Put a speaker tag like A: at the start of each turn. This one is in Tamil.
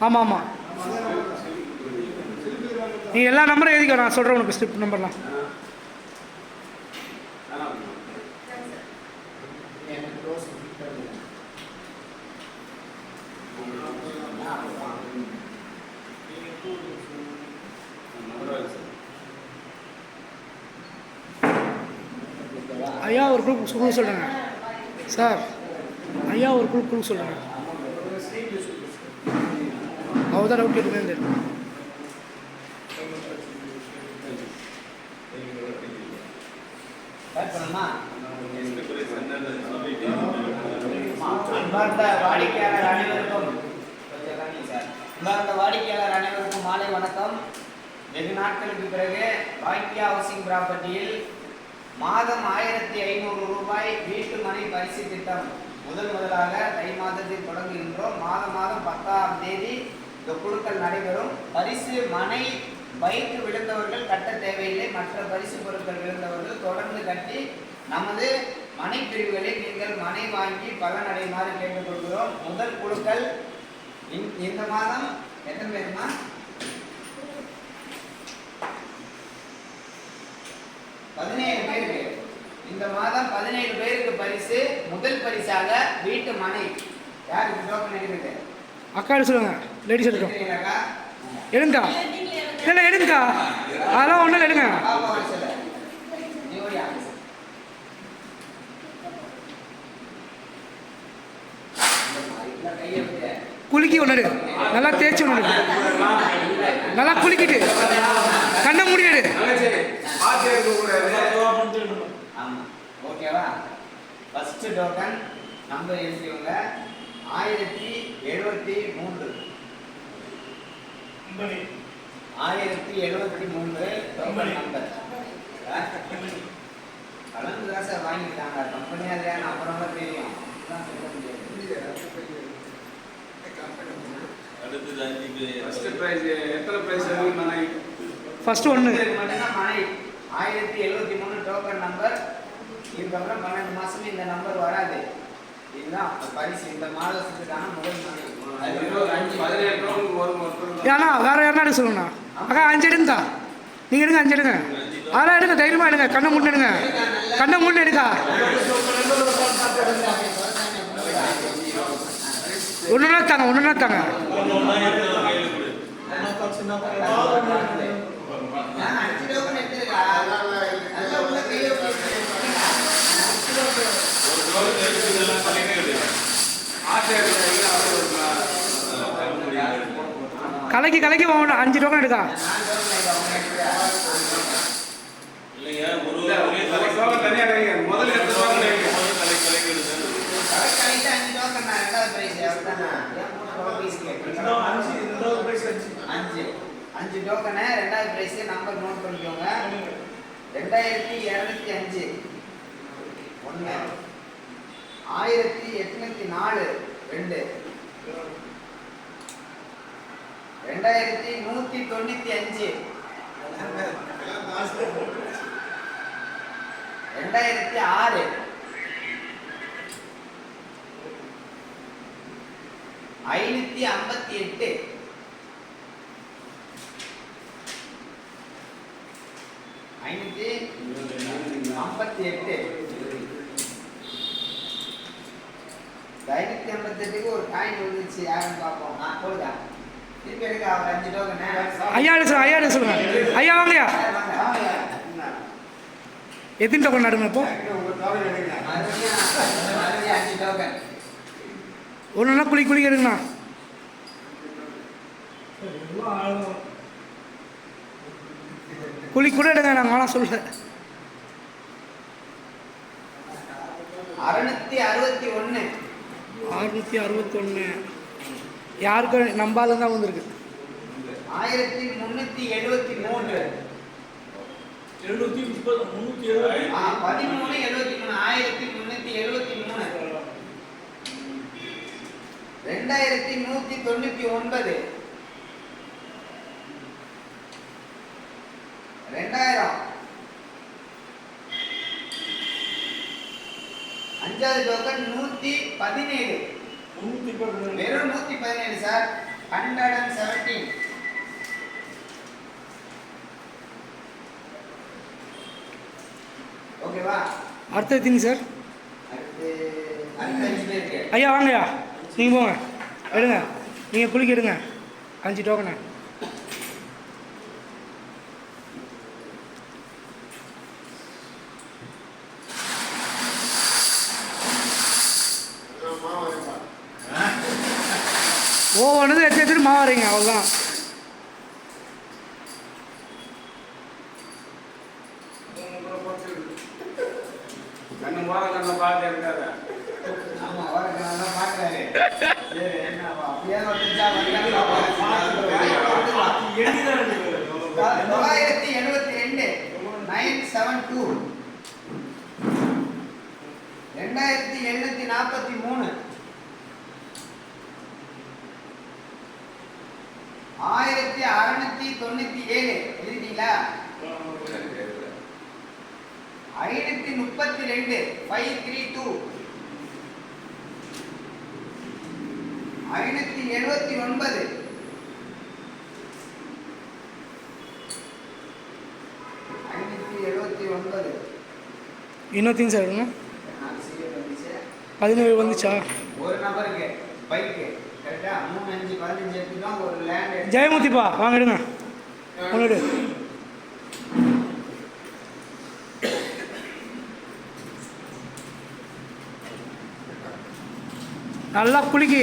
A: ஆமாம் ஆமாம் நீ எல்லா நம்பரும் எழுதிக்கோ நான் சொல்கிறேன் உனக்கு ஸ்லிப் நம்பர்லாம் ஐயா ஒரு குரூப் குழு சொல்கிறேங்க சார் ஐயா ஒரு குரூப் குழு சொல்லுங்க. அவர் தான் டவுட் கேட்டுமே இருந்தார்
B: வாடிக்கையாளர் அனைவருக்கும் சார். வாடிக்கையாளர் அனைவருக்கும் மாலை வணக்கம் வெகு நாட்களுக்கு பிறகு பாக்கியா ஹவுசிங் ப்ராப்பர்ட்டியில் மாதம் ஆயிரத்தி ஐநூறு ரூபாய் வீட்டு மனை பரிசு திட்டம் முதல் முதலாக தை மாதத்தில் தொடங்குகின்றோம் மாதம் மாதம் பத்தாம் தேதி இந்த குழுக்கள் நடைபெறும். பரிசு மனை பைக்கு விழுந்தவர்கள் கட்ட தேவையில்லை. மற்ற பரிசு பொருட்கள் விழுந்தவர்கள் தொடர்ந்து கட்டி நமது மனை பிரிவுகளில் நீங்கள் மனை வாங்கி பலனடையுமாறு கேட்டுக்கொள்கிறோம். முதல் குழுக்கள் இந்த- இந்த மாதம் எத்தனை பேருமா பதினேழு பேருக்கு. இந்த மாதம் பதினேழு பேருக்கு பரிசு. முதல் பரிசாக வீட்டு மனை. யாருக்கு டோக்கன் எடுக்குது
A: அக்கா சொல்லுங்க. லேடிஸ் எடுக்கணும் எடுங்கக்கா இல்லை எடுங்கக்கா அதெல்லாம் ஒன்றும் எடுங்க. குலுக்கி ஒன்று நல்லா தேய்ச்சி ஒன்று நல்லா குலுக்கிட்டு. கண்ணை மூடி
B: ஓகேவா? ஃபர்ஸ்ட் டோக்கன் நம்பர் எழுதியவங்க ஆயிரத்தி எழுபத்தி மூன்று. ஆயிரத்தி எழுபத்தி டோக்கன் நம்பர். கலந்து தான் சார் வாங்கிட்டாங்க கம்பெனி அது அப்புறமா தெரியும்.
C: ஃபர்ஸ்ட் பிரைஸ் எத்தனை பிரைஸ் மனை?
A: ஃபஸ்ட்டு ஒன்று
B: மனை. ஆயிரத்தி எழுபத்தி மூணு டோக்கன் நம்பர் இதுக்கப்புறம் பன்னெண்டு மாசம் இந்த நம்பர் வராது. இதுதான் பரிசு. இந்த மாதத்துக்கான முதல் மனை.
A: ஏன்னா வேறு யாருனா எடுக்க சொல்லுங்கண்ணா. அக்கா அஞ்சு எடுங்கக்கா. நீங்கள் எடுங்க அஞ்சு எடுங்க. அதெல்லாம் எடுங்க தைரியமாக எடுங்க. கண்ணை மூடி எடுங்க. கண்ணை மூடி எடுக்கா. ஒன்றுனா தாங்க ஒன்றுனா தாங்க.
B: நான் அஞ்சு டோக்கன் எடுத்துருக்கா நல்லா உள்ள கையை வச்சு
A: கலைக்கு கலைக்கு வாங்கணும் அஞ்சு டோக்கன் எடுக்கா.
B: அஞ்சு டோக்கனு ரெண்டாவது பிரைஸ் நம்பர் நோட் பண்ணிக்கோங்க. ரெண்டாயிரத்தி இரநூத்தி அஞ்சு. ஒன்று ஆயிரத்தி எட்நூத்தி நாலு. ரெண்டு. ரெண்டாயிரத்தி நூத்தி தொண்ணூத்தி அஞ்சு. ரெண்டாயிரத்தி ஆறு. ஐநூத்தி ஐம்பத்தி எட்டு. ஐநூத்தி ஐம்பத்தி எட்டு. ஐநூத்தி ஐம்பத்தி எட்டுக்கு ஒரு காயின் வந்துச்சு யாருன்னு பார்ப்போம். நான் போடுதா
A: ஐயா சொல்லுங்க ஐயா சொல்லுங்க. ஐயா வாங்கய்யா. எத்தனை டோக்கன் நடுங்க இப்போ? ஒன்றுனா குளி குளிக்க எடுங்கண்ணா. குளி கூட எடுங்க நாங்கள் வேணாம் சொல்ல
B: அறுநூத்தி அறுபத்தி ஒண்ணு.
A: அறுநூற்றி அறுபத்தொன்று யாருக்கு நம்பால தான் வந்திருக்கு?
B: ஆயிரத்தி முன்னூத்தி எழுபத்தி மூன்று.
D: எழுநூத்தி முப்பது முன்னூத்தி எழுபது
B: ஆ, பதிமூணு எழுபத்தி மூணு ஆயிரத்தி முன்னூத்தி எழுபத்தி மூணு. ரெண்டாயிரத்தி நூத்தி தொண்ணூத்தி ஒன்பது. ரெண்டாயிரம். அஞ்சாவது டோக்கன் நூத்தி பதினேழு. வெறும் நூத்தி பதினேழு சார் ஹண்ட்ரட் அண்ட் செவன்டீன் ஓகேவா
A: அடுத்த எத்தனை சார் ஐயா வாங்கய்யா. நீங்கள் போங்க. எடுங்க. நீங்கள் குளிக்க எடுங்க. அஞ்சு டோக்கனு ஒவ்வொன்றும் எடுத்து எடுத்துட்டு மாவறீங்க அவ்வளோதான்
B: தொள்ளாயிரத்தி எழுபத்தி ரெண்டு. Nine seven two. ரெண்டாயிரத்தி எழுநூத்தி நாற்பத்தி மூணு. ஆயிரத்தி அறுநூத்தி தொண்ணூத்தி ஏழு. எழுதிட்டீங்களா? ஐநூத்தி முப்பத்தி ரெண்டு. ஃபைவ் த்ரீ டூ ஐநூத்தி எழுபத்தி ஒன்பது. ஐநூத்தி எழுபத்தி ஒன்பது.
A: இன்னொத்தையும் சார். பதினேழு வந்துச்சா?
B: ஒரு நபருக்கு பைக்கு
A: ஜெயமூர்த்திப்பா வாங்க எடுங்க. ஒன்று நல்லா குளிக்கு.